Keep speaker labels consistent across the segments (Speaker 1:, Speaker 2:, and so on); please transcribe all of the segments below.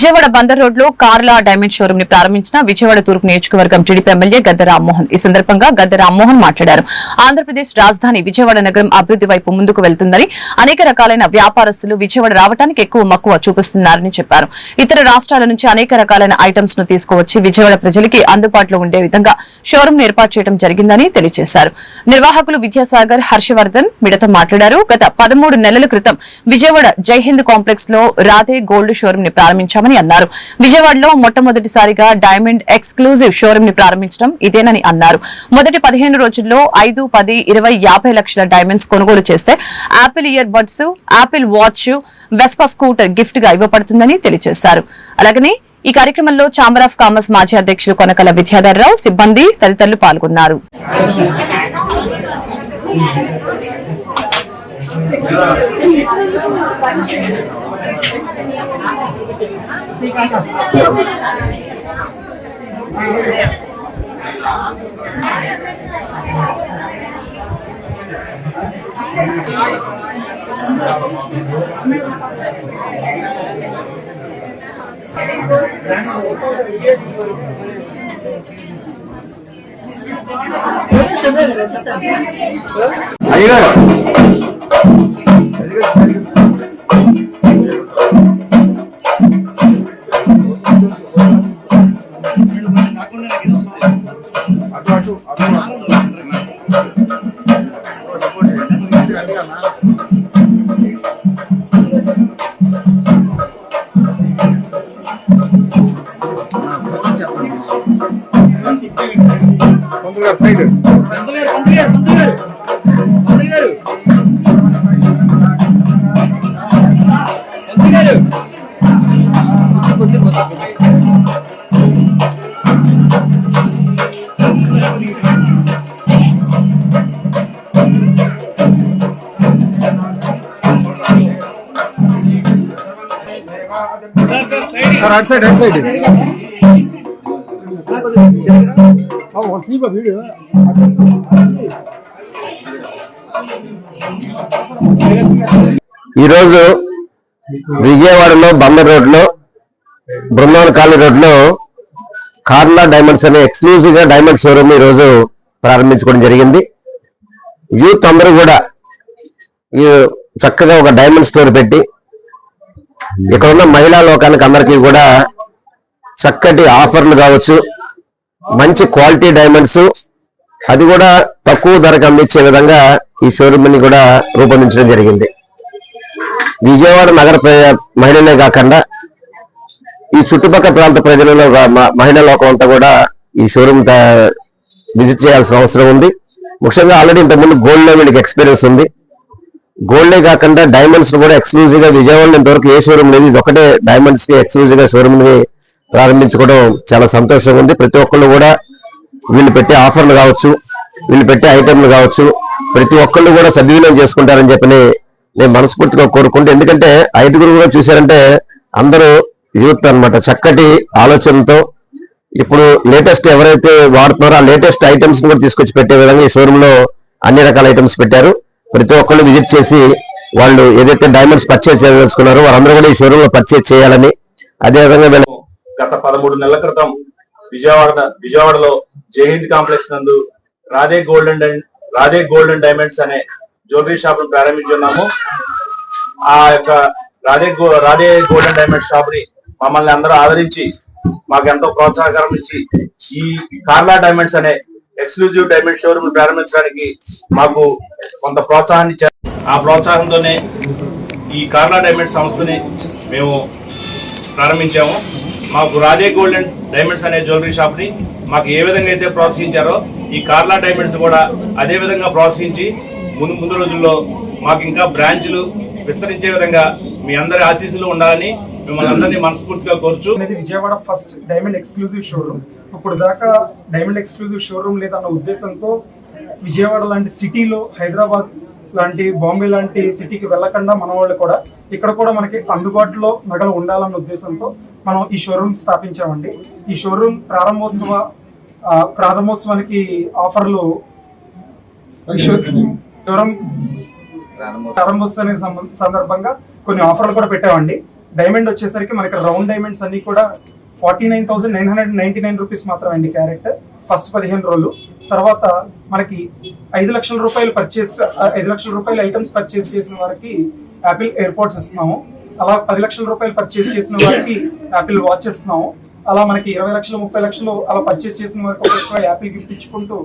Speaker 1: విజయవాడ బందర్ రోడ్లో కార్లా డైమండ్ షోరూమ్ని ప్రారంభించిన విజయవాడ తూర్పు నియోజకవర్గం టీడీపీ ఎమ్మెల్యే గద్ద రామ్మోహన్. ఈ సందర్భంగా గద్ద రామ్మోహన్ మాట్లాడారు. ఆంధ్రప్రదేశ్ రాజధాని విజయవాడ నగరం అభివృద్ది వైపు ముందుకు వెళ్తుందని అనేక రకాలైన వ్యాపారస్తులు విజయవాడ రావడానికి ఎక్కువ మక్కువ చూపిస్తున్నారని చెప్పారు. ఇతర రాష్ట్రాల నుంచి అనేక రకాలైన ఐటమ్స్ను తీసుకువచ్చి విజయవాడ ప్రజలకి అందుబాటులో ఉండే విధంగా షోరూమ్ ఏర్పాటు చేయడం జరిగిందని తెలియజేశారు. నిర్వాహకులు విద్యాసాగర్ హర్షవర్ధన్ మిడతో మాట్లాడారు. గత పదమూడు నెలల క్రితం విజయవాడ జైహింద్ కాంప్లెక్స్లో రాధే గోల్డ్ షోరూమ్ని ప్రారంభించామని అన్నారు. విజయవాడలో మొట్టమొదటిసారిగా డైమండ్ ఎక్స్క్లూజివ్ షోరూమ్ని ప్రారంభించడం ఇదేనని అన్నారు. మొదటి పదిహేను రోజుల్లో ఐదు పది ఇరవై యాభై లక్షల డైమండ్స్ కొనుగోలు చేస్తే Apple ear buds Apple watch Vespa scooter గిఫ్ట్గా ఇవ్వబడుతుందని తెలియజేశారు. అలాగనే ఈ కార్యక్రమంలో ఛాంబర్ ఆఫ్ కామర్స్ మాజీ అధ్యక్షులు కొనకల విద్యాధర్రావు సిబ్బంది తదితరులు పాల్గొన్నారు.
Speaker 2: అయ్యగారు అటు side right side right side. Video
Speaker 3: ఈరోజు విజయవాడలో బందర్ రోడ్లో బృందావన కాలనీ రోడ్లో కార్లా డైమండ్స్ అనే ఎక్స్క్లూజివ్గా డైమండ్ షోరూమ్ ఈ రోజు ప్రారంభించుకోవడం జరిగింది. యూత్ అందరూ కూడా ఈ చక్కగా ఒక డైమండ్ స్టోర్ పెట్టి ఇక్కడ ఉన్న మహిళా లోకానికి అందరికీ కూడా చక్కటి ఆఫర్లు కావచ్చు. మంచి క్వాలిటీ డైమండ్స్. అది కూడా తక్కువ ధరకు అందించే విధంగా ఈ షోరూమ్ని కూడా రూపొందించడం జరిగింది. విజయవాడ నగర మహిళలే కాకుండా ఈ చుట్టుపక్కల ప్రాంత ప్రజలలో మహిళా లోకం అంతా కూడా ఈ షోరూమ్ విజిట్ చేయాల్సిన అవసరం ఉంది. ముఖ్యంగా ఆల్రెడీ ఇంతకుముందు గోల్డ్లో వీళ్ళకి ఎక్స్పీరియన్స్ ఉంది. గోల్డే కాకుండా డైమండ్స్ కూడా ఎక్స్క్లూజివ్గా విజయవాడలో ఇంతవరకు ఏ షోరూమ్ లేదు. ఇది ఒకటే డైమండ్స్కి ఎక్స్క్లూజివ్గా షోరూమ్ని ప్రారంభించుకోవడం చాలా సంతోషంగా ఉంది. ప్రతి ఒక్కళ్ళు కూడా వీళ్ళు పెట్టే ఆఫర్లు కావచ్చు వీళ్ళు పెట్టే ఐటెంలు కావచ్చు ప్రతి ఒక్కళ్ళు కూడా సద్వినియోగం చేసుకుంటారని చెప్పి నేను మనస్ఫూర్తిగా కోరుకుంటూ ఎందుకంటే ఐదుగురు కూడా చూశారంటే అందరూ యూత్ అన్నమాట. చక్కటి ఆలోచనతో ఇప్పుడు లేటెస్ట్ ఎవరైతే వాడుతున్నారో ఆ లేటెస్ట్ ఐటమ్స్ కూడా తీసుకొచ్చి పెట్టే విధంగా ఈ షోరూమ్లో అన్ని రకాల ఐటమ్స్ పెట్టారు. ప్రతి ఒక్కళ్ళు విజిట్ చేసి వాళ్ళు ఏదైతే డైమండ్స్ పర్చేస్ చేసుకున్నారో వారందరూ కూడా ఈ షోరూమ్లో పర్చేస్ చేయాలని. అదే విధంగా
Speaker 4: గత పదమూడు నెలల క్రితం విజయవాడ విజయవాడలో జయహింద్ కాంప్లెక్స్ నందు Radhe Golden and Radhe Golden Diamonds అనే జ్యువెలరీ షాప్ను ప్రారంభించున్నాము. ఆ యొక్క Radhe go- Radhe golden diamonds షాప్ని మమ్మల్ని అందరూ ఆదరించి మాకు ఎంతో ప్రోత్సాహకరం ఇచ్చి ఈ కార్లా డైమండ్స్ అనే ఎక్స్క్లూజివ్ డైమండ్ షోరూమ్ ప్రారంభించడానికి మాకు కొంత ప్రోత్సాహాన్ని ఇచ్చారు ఆ ప్రోత్సాహంతోనే ఈ కార్లా డైమండ్ సంస్థని మేము ప్రారంభించాము. మాకు రాధే గోల్డ్ అండ్ డైమండ్స్ అనే జ్యువెలరీ షాప్ని మాకు ఏ విధంగా అయితే ప్రోత్సహించారో ఈ కార్లా డైమండ్స్ కూడా అదే విధంగా ప్రోత్సహించి ముందు ముందు రోజుల్లో మాకు ఇంకా బ్రాంచ్లు విస్తరించే విధంగా మీ అందరి ఆశీస్సులు ఉండాలని మిమ్మల్ని అందరినీ మనస్ఫూర్తిగా కోరుచు
Speaker 5: అనేది Vijayawada first diamond exclusive showroom. ఇప్పుడు దాకా డైమండ్ ఎక్స్క్లూజివ్ షోరూమ్ లేదన్న ఉద్దేశంతో విజయవాడ లాంటి సిటీలో హైదరాబాద్ లాంటి బాంబే లాంటి సిటీకి వెళ్ళకుండా మన వాళ్ళు కూడా ఇక్కడ కూడా మనకి అందుబాటులో నగలు ఉండాలన్న ఉద్దేశంతో మనం ఈ షోరూమ్ స్థాపించామండి. ఈ షోరూమ్ ప్రారంభోత్సవ ప్రారంభోత్సవానికి ఆఫర్లు షోరూమ్ ప్రారంభోత్సవానికి సందర్భంగా కొన్ని ఆఫర్లు కూడా పెట్టామండి. డైమండ్ వచ్చేసరికి మనకి రౌండ్ డైమండ్స్ అన్ని కూడా forty nine thousand nine hundred ninety nine rupees మాత్రం అండి క్యారెట్. ఫస్ట్ పదిహేను రోజులు తర్వాత మనకి ఐదు లక్షల రూపాయలు పర్చేస్ ఐదు లక్షల రూపాయలు ఐటమ్స్ పర్చేస్ చేసిన వారికి యాపిల్ ఎయిర్పోర్ట్స్ ఇస్తున్నాము. అలా పది లక్షల రూపాయలు పర్చేస్ చేసిన వారికి యాపిల్ వాచ్ ఇస్తున్నాము. అలా మనకి ఇరవై లక్షలు ముప్పై లక్షలు అలా పర్చేస్ చేసిన వారికి ఒక్కొక్క యాపిల్ గిఫ్ట్ ఇచ్చుకుంటూ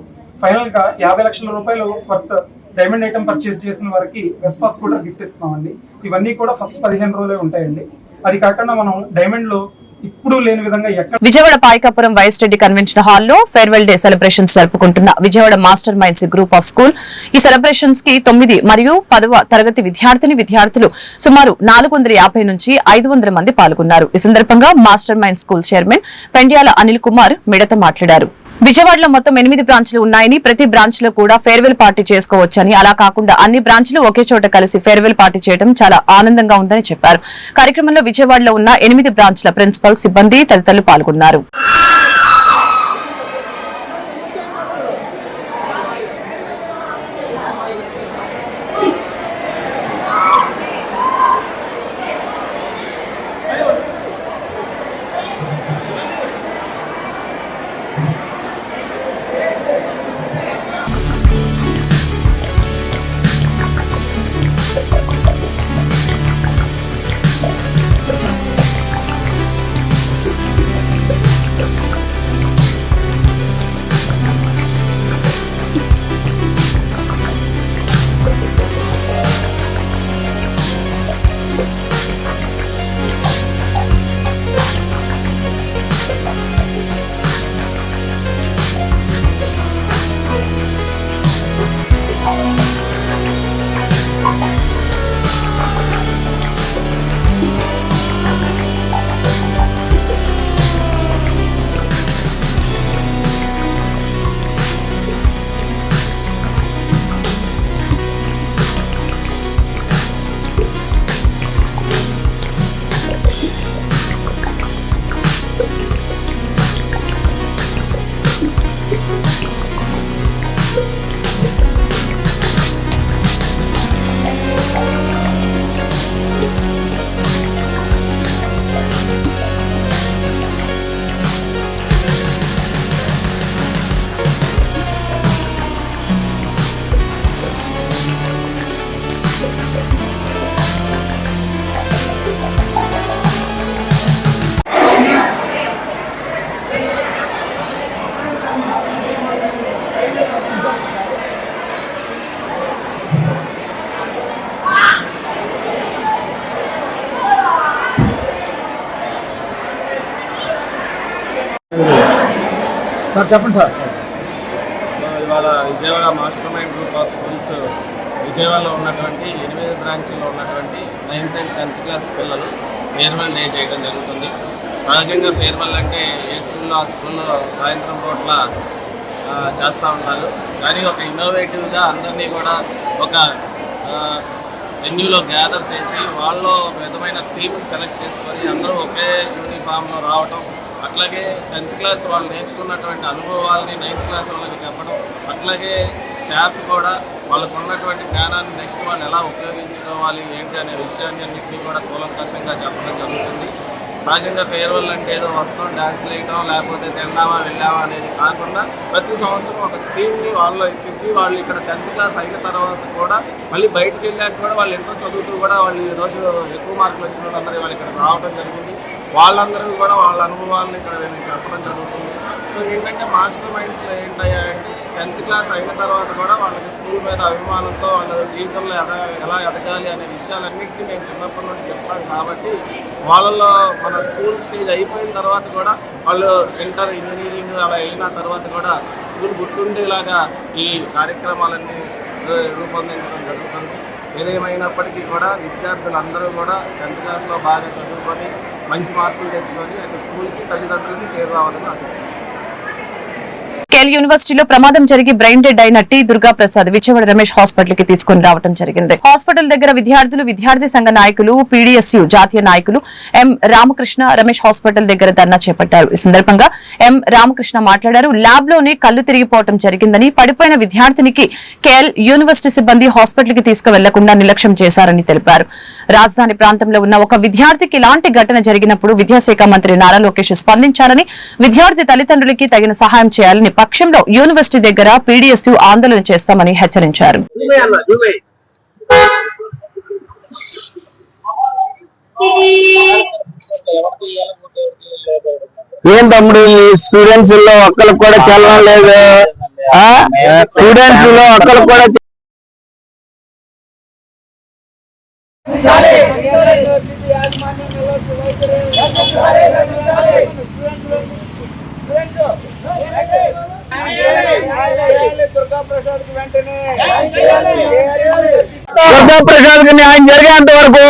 Speaker 5: ఫైనల్గా యాభై లక్షల రూపాయలు వర్త్ డైమండ్ ఐటమ్ పర్చేస్ చేసిన వారికి వెస్పా స్కూటర్ గిఫ్ట్ ఇస్తున్నామండి. ఇవన్నీ కూడా ఫస్ట్ పదిహేను రోజులే ఉంటాయండి. అది కాకుండా మనం డైమండ్లో ఇప్పుడు లేని విధంగా ఎక్కడ
Speaker 1: విజయవాడ పాయకాపురం వైఎస్ రెడ్డి కన్వెన్షన్ హాల్లో ఫేర్వెల్ డే సెలబ్రేషన్స్ జరుపుకుంటున్న Vijayawada master minds group of school ఈ సెలబ్రేషన్స్కి తొమ్మిది మరియు పదవ తరగతి విద్యార్థిని విద్యార్థులు సుమారు నాలుగు నుంచి ఐదు మంది పాల్గొన్నారు. ఈ సందర్భంగా master mind school chairman Pendyala Anil Kumar Midatha మాట్లాడారు. విజయవాడలో మొత్తం ఎనిమిది బ్రాంచ్లు ఉన్నాయని ప్రతి బ్రాంచ్లో కూడా ఫేర్వెల్ పార్టీ చేసుకోవచ్చని. అలా కాకుండా అన్ని బ్రాంచ్లు ఒకే చోట కలిసి ఫేర్వెల్ పార్టీ చేయడం చాలా ఆనందంగా ఉందని చెప్పారు. కార్యక్రమంలో విజయవాడలో ఉన్న ఎనిమిది బ్రాంచ్ల ప్రిన్సిపల్ సిబ్బంది తదితరులు పాల్గొన్నారు.
Speaker 6: సార్ చెప్పండి సార్.
Speaker 7: ఇవాళ Vijayawada master mind group of schools విజయవాడలో ఉన్నటువంటి ఎనిమిది బ్రాంచ్లో ఉన్నటువంటి నైన్త్ అండ్ టెన్త్ క్లాస్ పిల్లలు ఫేర్వెల్ డే చేయడం జరుగుతుంది. సహజంగా ఫేర్వెల్ అంటే ఏ స్కూల్లో ఆ స్కూల్లో సాయంత్రం పూట్ల చేస్తూ ఉంటారు. కానీ ఒక ఇన్నోవేటివ్గా అందరినీ కూడా ఒక వెన్యూలో గ్యాదర్ చేసి వాళ్ళు ఒక విధమైన థీమ్ సెలెక్ట్ చేసుకొని అందరూ ఒకే యూనిఫామ్లో రావటం అట్లాగే టెన్త్ క్లాస్ వాళ్ళు నేర్చుకున్నటువంటి అనుభవాలని నైన్త్ క్లాస్ వాళ్ళకి చెప్పడం అట్లాగే స్టాఫ్ కూడా వాళ్ళకు ఉన్నటువంటి జ్ఞానాన్ని నెక్స్ట్ వాళ్ళు ఎలా ఉపయోగించుకోవాలి ఏంటి అనే విషయాన్ని అన్నింటినీ కూడా కూలంకషంగా చెప్పడం జరుగుతుంది. సహజంగా ఫేర్వెల్ అంటే ఏదో వస్తాం డ్యాన్స్ వేయటం లేకపోతే తిన్నామా వెళ్ళామా అనేది కాకుండా ప్రతి సంవత్సరం ఒక థీమ్ని వాళ్ళు ఇప్పించి వాళ్ళు ఇక్కడ టెన్త్ క్లాస్ అయిన తర్వాత కూడా మళ్ళీ బయటకు వెళ్ళాక కూడా వాళ్ళు ఎంతో చదువుతూ కూడా వాళ్ళు ఈ రోజు ఎక్కువ మార్కులు వచ్చిన వాళ్ళందరూ వాళ్ళు ఇక్కడ రావడం జరిగింది. వాళ్ళందరూ కూడా వాళ్ళ అనుభవాలను ఇక్కడ నేను చెప్పడం జరుగుతుంది. సో ఏంటంటే మాస్టర్ మైండ్స్లో ఏంటయ్యాయంటే టెన్త్ క్లాస్ అయిన తర్వాత కూడా వాళ్ళకి స్కూల్ మీద అభిమానంతో వాళ్ళ జీవితంలో ఎద ఎలా ఎదగాలి అనే విషయాలన్నింటినీ మేము చిన్నప్పటి నుండి చెప్తాం కాబట్టి వాళ్ళలో మన స్కూల్ స్టేజ్ అయిపోయిన తర్వాత కూడా వాళ్ళు ఇంటర్ ఇంజనీరింగ్ అలా అయిన తర్వాత కూడా స్కూల్ గుర్తుండేలాగా ఈ కార్యక్రమాలన్నీ రూపొందించడం జరుగుతుంది. ఏదేమైనప్పటికీ కూడా విద్యార్థులందరూ కూడా టెన్త్ క్లాస్లో బాగా చదువుకొని మంచి మార్కులు తెచ్చుకొని అటు స్కూల్కి తల్లిదండ్రులకి పేరు రావాలని ఆశిస్తున్నాను
Speaker 1: కేఎల్ యూనివర్సిటీలో ప్రమాదం జరిగి బ్రెయిన్ డెడ్ అయిన టి దుర్గా ప్రసాద్ విజయవాడ రమేష్ హాస్పిటల్కి తీసుకుని రావడం జరిగింది. హాస్పిటల్ దగ్గర విద్యార్థులు విద్యార్థి సంఘ నాయకులు పీడీఎస్యు జాతీయ నాయకులు ఎం రామకృష్ణ రమేష్ హాస్పిటల్ దగ్గర ధర్నా చేపట్టారు. ఈ సందర్భంగా ఎం రామకృష్ణ మాట్లాడారు. ల్యాబ్లోనే కళ్ళు తిరిగిపోవటం జరిగిందని పడిపోయిన విద్యార్థినికి కేఎల్ యూనివర్సిటీ సిబ్బంది హాస్పిటల్కి తీసుకువెళ్ళకుండా నిర్లక్ష్యం చేశారని తెలిపారు. రాజధాని ప్రాంతంలో ఉన్న ఒక విద్యార్థికి ఇలాంటి ఘటన జరిగినప్పుడు విద్యాశాఖ మంత్రి నారా లోకేష్ స్పందించారని విద్యార్థి తల్లిదండ్రులకి తగిన సహాయం చేయాలని పక్షంలో యూనివర్సిటీ దగ్గర పీడీఎస్యూ ఆందోళన చేస్తామని హెచ్చరించారు.
Speaker 8: ఏం తమ్ముడు స్టూడెంట్స్లో ఒక్కరికి కూడా చలనం లేదు. స్టూడెంట్స్లో ఒక్కరికి కూడా దుర్గా ప్రసాద్కి న్యాయం జరిగేంత వరకు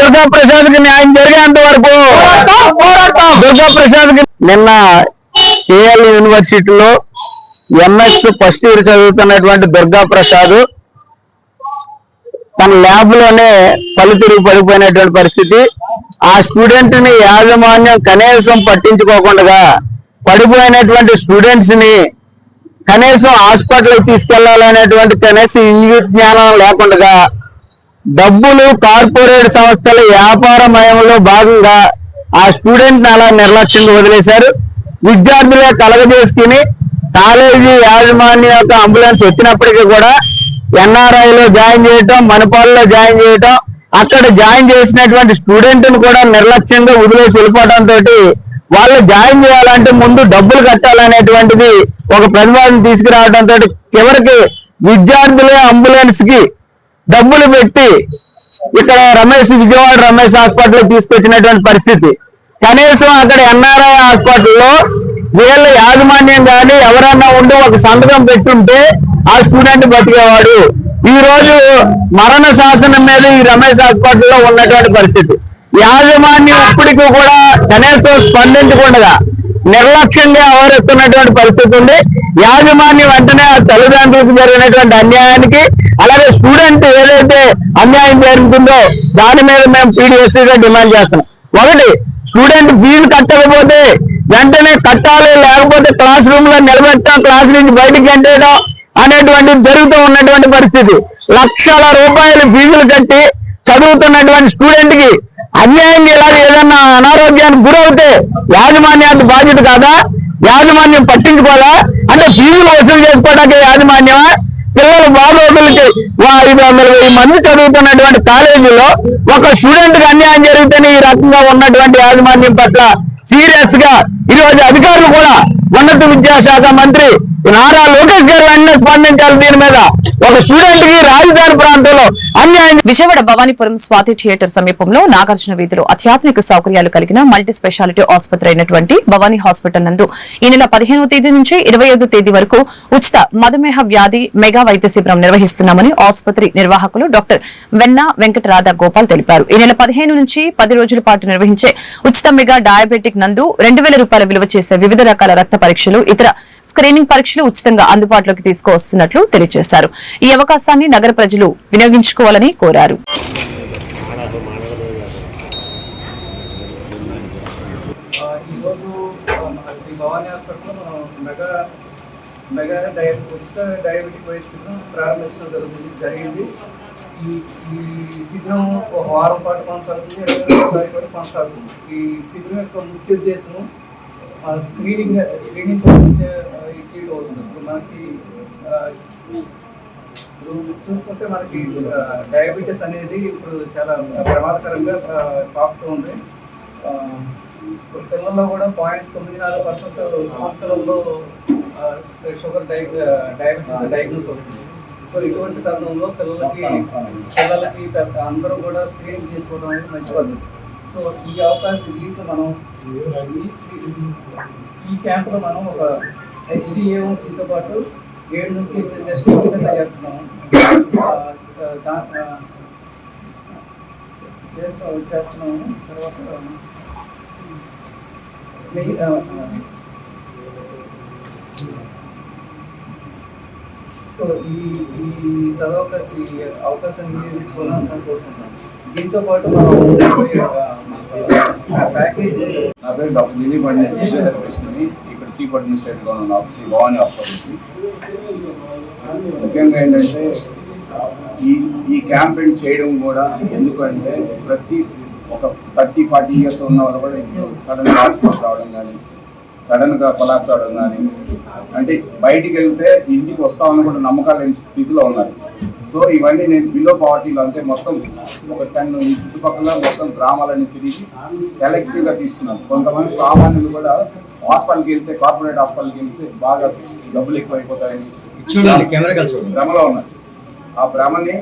Speaker 8: దుర్గా ప్రసాద్కి న్యాయం జరిగేంత వరకు దుర్గా ప్రసాద్కి నిన్న కేఎల్ యూనివర్సిటీలో ఎంఎస్ ఫస్ట్ ఇయర్ చదువుతున్నటువంటి దుర్గా ప్రసాద్ తన ల్యాబ్లోనే పళ్ళు పడిపోయినటువంటి పరిస్థితి. ఆ స్టూడెంట్ని యాజమాన్యం కనీసం పట్టించుకోకుండా పడిపోయినటువంటి స్టూడెంట్స్ని కనీసం హాస్పిటల్కి తీసుకెళ్ళాలనేటువంటి కనీసం ఇంజు జ్ఞానం లేకుండా డబ్బులు కార్పొరేట్ సంస్థల వ్యాపారమయంలో భాగంగా ఆ స్టూడెంట్ని అలా నిర్లక్ష్యంగా వదిలేశారు. విద్యార్థులే కలగజేసుకుని కాలేజీ యాజమాన్యం యొక్క అంబులెన్స్ వచ్చినప్పటికీ కూడా ఎన్ఆర్ఐలో జాయిన్ చేయటం మణిపాల్లో జాయిన్ చేయటం అక్కడ జాయిన్ చేసినటువంటి స్టూడెంట్ను కూడా నిర్లక్ష్యంగా వదిలేసి వెళ్ళిపోవడంతో వాళ్ళు జాయిన్ చేయాలంటే ముందు డబ్బులు కట్టాలనేటువంటిది ఒక ప్రతిపాదన తీసుకురావడంతో చివరికి విద్యార్థులే అంబులెన్స్కి డబ్బులు పెట్టి ఇక్కడ రమేష్ విజయవాడ రమేష్ హాస్పిటల్ తీసుకొచ్చినటువంటి పరిస్థితి. కనీసం అక్కడ ఎన్ఆర్ఐ హాస్పిటల్లో వీళ్ళ యాజమాన్యం కానీ ఎవరన్నా ఉండి ఒక సంతకం పెట్టుంటే ఆ స్టూడెంట్ బతికేవాడు ఈ రోజు మరణ శాసనం మీద ఈ రమేష్ హాస్పిటల్లో ఉన్నటువంటి పరిస్థితి. యాజమాన్యం ఇప్పటికీ కూడా కనీసం స్పందించకుండా నిర్లక్ష్యంగా వ్యవహరిస్తున్నటువంటి పరిస్థితి ఉంది. యాజమాన్యం వెంటనే తల్లిదండ్రులకు జరిగినటువంటి అన్యాయానికి అలాగే స్టూడెంట్ ఏదైతే అన్యాయం జరుగుతుందో దాని మీద మేము పీడిఎస్సీగా గా డిమాండ్ చేస్తున్నాం. ఒకటి స్టూడెంట్ ఫీజు కట్టకపోతే వెంటనే కట్టాలి లేకపోతే క్లాస్ రూమ్లో నిలబెట్టడం క్లాస్ నుంచి బయటికి గంటేయడం అనేటువంటిది జరుగుతూ ఉన్నటువంటి పరిస్థితి. లక్షల రూపాయలు ఫీజులు కట్టి చదువుతున్నటువంటి స్టూడెంట్కి అన్యాయంగా ఇలాగ ఏదన్నా అనారోగ్యానికి గురవుతే యాజమాన్యానికి బాధ్యత కాదా? యాజమాన్యం పట్టించుకోవాలా? అంటే ఫీజులు వసూలు చేసుకోవడానికి యాజమాన్యమా? పిల్లలు బాగోగులకి ఐదు వందల వెయ్యి మంది చదువుతున్నటువంటి కాలేజీలో ఒక స్టూడెంట్కి అన్యాయం జరిగితేనే ఈ రకంగా ఉన్నటువంటి యాజమాన్యం పట్ల సీరియస్గా ఈ రోజు అధికారులు కూడా ఉన్నత విద్యాశాఖ మంత్రి నారా లోకేష్ గారు వెంటనే స్పందించాలి దీని మీద. ఒక స్టూడెంట్కి రాజధాని ప్రాంతంలో అన్యాయం
Speaker 1: విజయవాడ భవానీపురం స్వాతి థియేటర్ సమీపంలో నాగార్జున వీధిలో అత్యాధునిక సౌకర్యాలు కలిగిన మల్టీ స్పెషాలిటీ ఆసుపత్రి అయినటువంటి భవానీ హాస్పిటల్ నందు ఈ నెల పదిహేనవ తేదీ నుంచి ఇరవై తేదీ వరకు ఉచిత మధుమేహ వ్యాధి మెగా వైద్య శిబిరం నిర్వహిస్తున్నామని ఆసుపత్రి నిర్వాహకులు డాక్టర్ వెన్న వెంకటరాధ గోపాల్ తెలిపారు. ఈ నెల పదిహేను నుంచి పది రోజుల పాటు నిర్వహించే ఉచిత మెగా డయాబెటిక్ నందు రెండు వేల రూపాయల విలువ చేసే వివిధ రకాల రక్త పరీక్షలు ఇతర స్క్రీనింగ్ పరీక్షలు ఉచితంగా అందుబాటులోకి తీసుకువస్తున్నట్లు తెలియజేశారు. ఈ అవకాశాన్ని నగర ప్రజలు వినియోగించుకోవాలని కోరారు.
Speaker 9: ఈరోజు శ్రీ భవానీ హాస్పిటల్లో మనం మెగా మెగా డయ ఉచిత డయాబెటిక్ వైద్యం ప్రారంభించడం జరుగుతుంది జరిగింది. ఈ ఈ శిబిరం ఒక వారం పాటు కొనసాగుతుంది ఇరవై తారీఖు వరకు కొనసాగుతుంది. ఈ శిబిరం యొక్క ముఖ్య ఉద్దేశం స్క్రీనింగ్ స్క్రీనింగ్ కోసం చే- అవుతుంది. ఇప్పుడు మనకి ఇప్పుడు చూసుకుంటే మనకి డయాబెటీస్ అనేది ఇప్పుడు చాలా ప్రమాదకరంగా ఆ, ఉంది. ఇప్పుడు పిల్లల్లో కూడా పాయింట్ తొమ్మిది నాలుగు పర్సెంట్ సంవత్సరంలో షుగర్ డై డయాబెటీస్ డయాగ్నోస్ అవుతుంది. సో ఇటువంటి తరుణంలో పిల్లలకి పిల్లలకి పెద్ద- అందరూ కూడా స్క్రీనింగ్ చేసుకోవడం అనేది మంచి పద్ధతి. సో ఈ అవకాశం దీంట్లో మనం ఈ స్క్రీన్ ఈ క్యాంప్లో మనం ఒక హెచ్డిఏఓసీతో పాటు ఏడు నుంచి ఎనిమిది టెస్ట్ ఉచితంగా చేస్తున్నాము. చేస్తూ చేస్తున్నాము. తర్వాత సో ఈ ఈ సదవకాశం ఈ అవకాశం వినియోగించుకోవాలని అనుకుంటున్నాను దీంతో పాటు మనం
Speaker 10: నా పేరు డాక్టర్ దిలీప్ అండి నేను ఫిజియోథెరపిస్ట్ని ఇక్కడ చీఫ్ అడ్మినిస్ట్రేటర్గా ఉన్నాను ఆఫీస్ భవానీ హాస్పిటల్స్ ముఖ్యంగా ఏంటంటే ఈ ఈ క్యాంపెయిన్ చేయడం కూడా ఎందుకంటే ప్రతి ఒక థర్టీ ఫార్టీ ఇయర్స్ ఉన్న వాళ్ళు కూడా ఇప్పుడు సడన్గా హాస్పిటల్ రావడం కానీ సడన్గా కొలాప్స్ అవడం కానీ అంటే బయటికి వెళ్తే ఇంటికి వస్తామని కూడా నమ్మకాలు స్థితిలో ఉన్నారు. సో ఇవన్నీ నేను బిలో పావర్టీలో అంటే మొత్తం ఒక టెన్ చుట్టుపక్కల మొత్తం గ్రామాలన్నీ తిరిగి సెలెక్టివ్గా తీసుకున్నాను. కొంతమంది సామాన్యులు కూడా హాస్పిటల్కి వెళ్తే కార్పొరేట్ హాస్పిటల్కి వెళ్తే బాగా డబ్బులు ఎక్కువ అయిపోతాయని భ్రమలో ఉన్నారు ఆ భ్రమని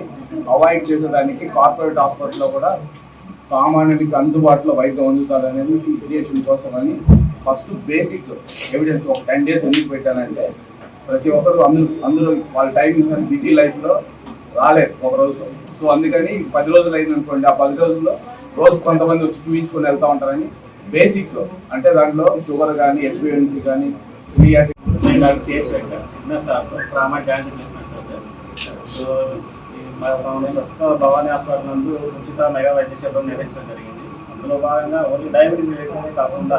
Speaker 10: అవాయిడ్ చేసేదానికి కార్పొరేట్ హాస్పిటల్లో కూడా సామాన్యుడికి అందుబాటులో వైద్యం అందుతుంది అనేది క్రియేషన్ కోసం అని ఫస్ట్ బేసిక్ ఎవిడెన్స్ ఒక టెన్ డేస్ ఎందుకు పెట్టానంటే ప్రతి ఒక్కరు అందరూ అందరూ వాళ్ళ టైమింగ్స్ అని బిజీ లైఫ్లో రాలేదు ఒక రోజు. సో అందుకని పది రోజులు అయింది అనుకోండి. ఆ పది రోజుల్లో రోజు కొంతమంది వచ్చి చూపించుకొని వెళ్తా ఉంటారని బేసిక్ అంటే దాంట్లో షుగర్ కానీ ఎక్స్పీరియన్స్ కానీ ఫ్రీ
Speaker 11: నేను doctor CH Venkat sir trauma joint replacement sir. So మా ప్రస్తుతం భవానీ హాస్పిటల్ నందు ఉచిత మెగా వైద్య సేవలు నిర్వహించడం జరిగింది. అందులో భాగంగా ఓన్లీ డయాబెటీస్ కాకుండా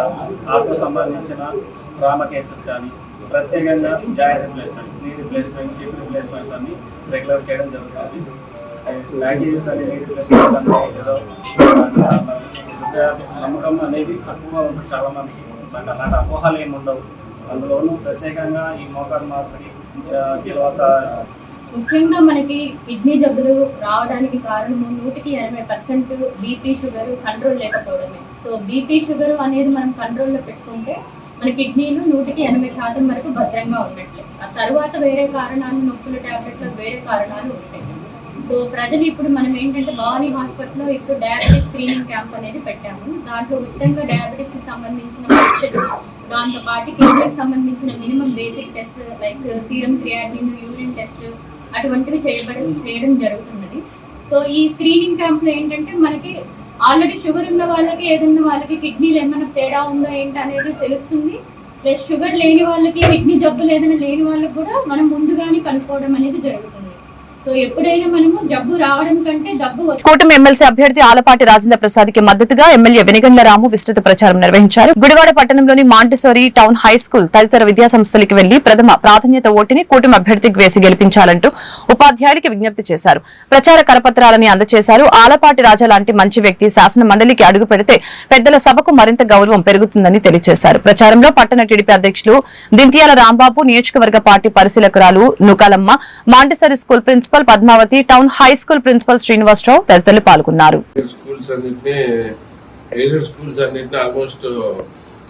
Speaker 11: ఆటో సంబంధించిన డ్రామా కేసెస్ కానీ ప్రత్యేకంగా joint replacements knee replacements hip replacements అన్ని రెగ్యులర్ చేయడం జరుగుతుంది. ప్యాకేజెస్ అన్ని నీ రిప్లేస్మెంట్స్ అన్ని నమ్మకం అనేది తక్కువగా ఉంటుంది చాలా మందికి బట్ అలాంటి అపోహలు ఏమి ఉండవు. అందులోనూ ప్రత్యేకంగా ఈ మోకర్ మార్పిడి తర్వాత
Speaker 12: ముఖ్యంగా మనకి కిడ్నీ జబ్బులు రావడానికి కారణము నూటికి ఎనభై పర్సెంట్ బీపీ షుగర్ కంట్రోల్ లేకపోవడమే. సో బీపీ షుగర్ అనేది మనం కంట్రోల్లో పెట్టుకుంటే మన కిడ్నీలు నూటికి ఎనభై శాతం వరకు భద్రంగా ఉన్నట్లే ఆ తర్వాత వేరే కారణాలు నొప్పుల ట్యాబ్లెట్లో వేరే కారణాలు ఉంటాయి. సో ప్రజలు ఇప్పుడు మనం ఏంటంటే భవానీ హాస్పిటల్లో ఇప్పుడు డయాబెటీస్ స్క్రీనింగ్ క్యాంప్ అనేది పెట్టాము. దాంట్లో ఉచితంగా డయాబెటీస్కి సంబంధించిన పరీక్షలు దాంతో పాటు కిడ్నీకి సంబంధించిన minimum basic test like serum creatinine urine test అటువంటివి చేయబడ చేయడం జరుగుతున్నది. సో ఈ స్క్రీనింగ్ క్యాంప్లో ఏంటంటే మనకి ఆల్రెడీ షుగర్ ఉన్న వాళ్ళకి ఏదన్నా వాళ్ళకి కిడ్నీలు ఏమైనా తేడా ఉందో ఏంటి అనేది తెలుస్తుంది. ప్లస్ షుగర్ లేని వాళ్ళకి కిడ్నీ జబ్బులు ఏదైనా లేని వాళ్ళకి కూడా మనం ముందుగానే కనుక్కోవడం అనేది జరుగుతుంది.
Speaker 1: కూటమి ఎమ్మెల్సీ అభ్యర్థి ఆలపాటి రాజేంద్ర ప్రసాద్కి మద్దతుగా ఎమ్మెల్యే వెనిగండ్ల రాము విస్తృత ప్రచారం నిర్వహించారు. గుడివాడ పట్టణంలోని మాంటిసోరి టౌన్ హై స్కూల్ తదితర విద్యా సంస్థలకు వెళ్ళి ప్రథమ ప్రాధాన్యత ఓటుని కూటమి అభ్యర్థికి వేసి గెలిపించాలంటూ ఉపాధ్యాయులకి విజ్ఞప్తి చేశారు. ప్రచార కరపత్రాలని అందజేశారు ఆలపాటి రాజా లాంటి మంచి వ్యక్తి శాసన మండలికి అడుగు పెడితే పెద్దల సభకు మరింత గౌరవం పెరుగుతుందని తెలియజేశారు ప్రచారంలో పట్టణ టీడీపీ అధ్యక్షులు దింతియాల రాంబాబు నియోజకవర్గ party పరిశీలకురాలు Nukalamma Montessori school principal Padmavathi town high school principal Srinivasa Rao తదితరులు పాల్గొన్నారు.
Speaker 13: స్కూల్స్ స్కూల్స్ ఆల్మోస్ట్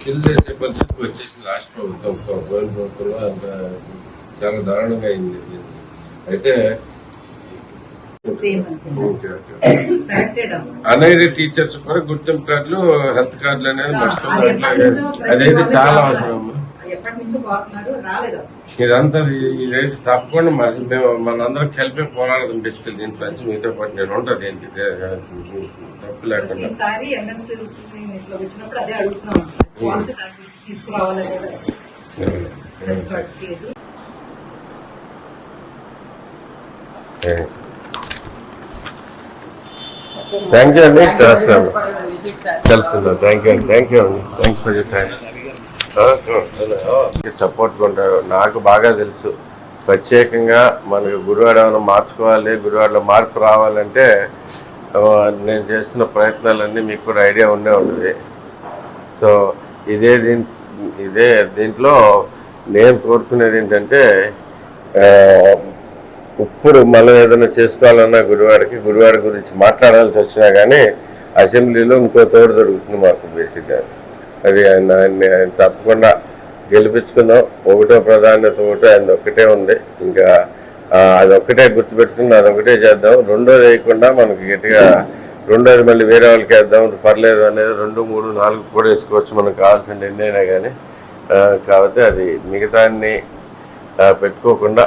Speaker 13: కిల్ చేసే పరిస్థితికి వచ్చేసి లాస్ట్ ప్రభుత్వం. గవర్నమెంట్ ప్రభుత్వంలో అంత చాలా దారుణంగా అయింది అయితే అన్ఎయిడెడ్ టీచర్స్ కూడా గుర్తింపు కార్డులు హెల్త్ కార్డులు అనేది మర్చిపోయి అదైతే చాలా అవసరం.
Speaker 14: ఎప్పటి నుంచో పోతున్నారు రాలేదు అసలు.
Speaker 13: ఇదంతా ఇది- ఇదైతే తప్పకుండా మరి మేము మనందరం కలిపి పోరాడదాం బెస్ట్ దీంట్లో నుంచి మీతో పాటు నేను ఉంటుంది ఏంటి తప్పు లేకుండా.
Speaker 14: ఈసారి ఎమ్మెల్సీ ఇట్లా వచ్చినప్పుడు అదే అడుగుతున్నాం పాలసీ దాని గురించి తీసుకురావాలని క్రెడిట్ కార్డ్స్కి
Speaker 13: థ్యాంక్ యూ అండి చేస్తాను తెలుసుకుందాం థ్యాంక్ యూ అండి థ్యాంక్ యూ అండి thanks for you time support ఉంటారు నాకు బాగా తెలుసు. ప్రత్యేకంగా మనకి గురువాడ ఏమైనా మార్చుకోవాలి గురువాడలో మార్పు రావాలంటే నేను చేస్తున్న ప్రయత్నాలన్నీ మీకు కూడా ఐడియా ఉండే ఉంటుంది. సో ఇదే దీని ఇదే దీంట్లో నేను కోరుకునేది ఏంటంటే ఇప్పుడు మనం ఏదైనా చేసుకోవాలన్నా గురువాడికి గురువాడి గురించి మాట్లాడాల్సి వచ్చినా కానీ అసెంబ్లీలో ఇంకో తోడు దొరుకుతుంది మాకు బేసిక్గా. అది ఆయన ఆయన తప్పకుండా గెలిపించుకుందాం. ఒకటో ప్రాధాన్యత ఒకటో ఆయన ఒక్కటే ఉంది. ఇంకా అది అదొక్కటే గుర్తుపెట్టుకుని అదొకటే చేద్దాం. రెండోది వేయకుండా మనకి గట్టిగా రెండోది మళ్ళీ వేరే వాళ్ళకి వేద్దాం. పర్లేదు అనేది రెండు మూడు నాలుగు కూడా వేసుకోవచ్చు. మనకు కావాల్సిన ఎన్నైనా అయినా కానీ కాబట్టి అది మిగతాన్ని పెట్టుకోకుండా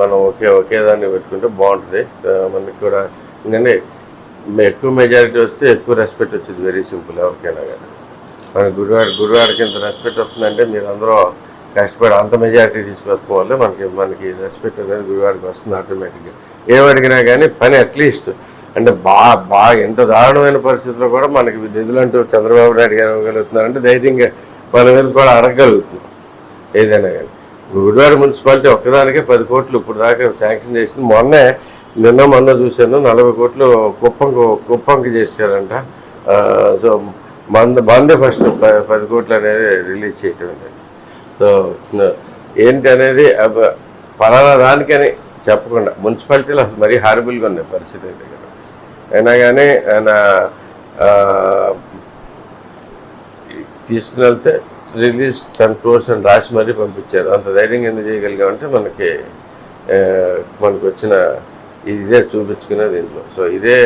Speaker 13: మనం ఒకే ఒకే దాన్ని పెట్టుకుంటే బాగుంటుంది. మనకి కూడా ఎందుకంటే ఎక్కువ మెజారిటీ వస్తే ఎక్కువ రెస్పెక్ట్ వచ్చింది వెరీ సింపుల్ ఎవరికైనా కానీ. మన గురువారి గురువారికి ఇంత రెస్పెక్ట్ వస్తుందంటే మీరు అందరూ కష్టపడి అంత మెజారిటీ తీసుకొస్తాం వల్ల మనకి మనకి రెస్పెక్ట్ అనేది గురువారికి వస్తుంది ఆటోమేటిక్గా ఏం అడిగినా కానీ పని అట్లీస్ట్ అంటే బాగా బాగా ఎంత దారుణమైన పరిస్థితుల్లో కూడా మనకి నిధులు అంటూ చంద్రబాబు నాయుడు గారు ఇవ్వగలుగుతున్నారంటే ధైర్యంగా పలు కూడా అడగగలుగుతుంది ఏదైనా కానీ. గుడివాడ మున్సిపాలిటీ ఒక్కదానికే పది కోట్లు ఇప్పుడు దాకా శాంక్షన్ చేసింది. మొన్నే నిన్న మొన్న చూశాను నలభై కోట్లు కుప్పంకు కుప్పంకి చేశారంట. సో మంద మందే ఫస్ట్ పది కోట్లు అనేది రిలీజ్ చేయటం అనేది. సో ఏంటి అనేది పలానా ఫలానా దానికని చెప్పకుండా మున్సిపాలిటీలో అసలు మరీ హారబుల్గా ఉన్నాయి పరిస్థితి అయితే కదా. అయినా కానీ ఆయన తీసుకుని వెళ్తే రిలీజ్ టెన్ క్రోర్స్ అని రాసి మరీ పంపించారు. అంత ధైర్యంగా ఎందుకు చేయగలిగామంటే మనకి మనకు వచ్చిన ఇదే చూపించుకునే దీంట్లో సో ఇదే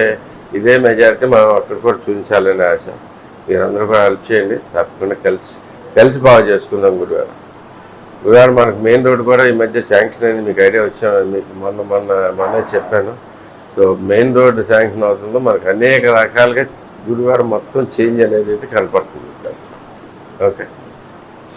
Speaker 13: ఇదే మెజారిటీ మనం అక్కడ కూడా చూపించాలని ఆశ. మీరందరూ కూడా హెల్ప్ చేయండి. తప్పకుండా కలిసి కలిసి బాగా చేసుకుందాం గురువార. గురువారం మనకు మెయిన్ రోడ్ కూడా ఈ మధ్య శాంక్షన్ అయింది. మీకు ఐడియా వచ్చా. మీకు మొన్న మొన్న మొన్నే చెప్పాను. సో మెయిన్ రోడ్ శాంక్షన్ అవుతుందో మనకు అనేక రకాలుగా గురువారం మొత్తం చేంజ్ అనేది అయితే కనపడుతుంది. Okay.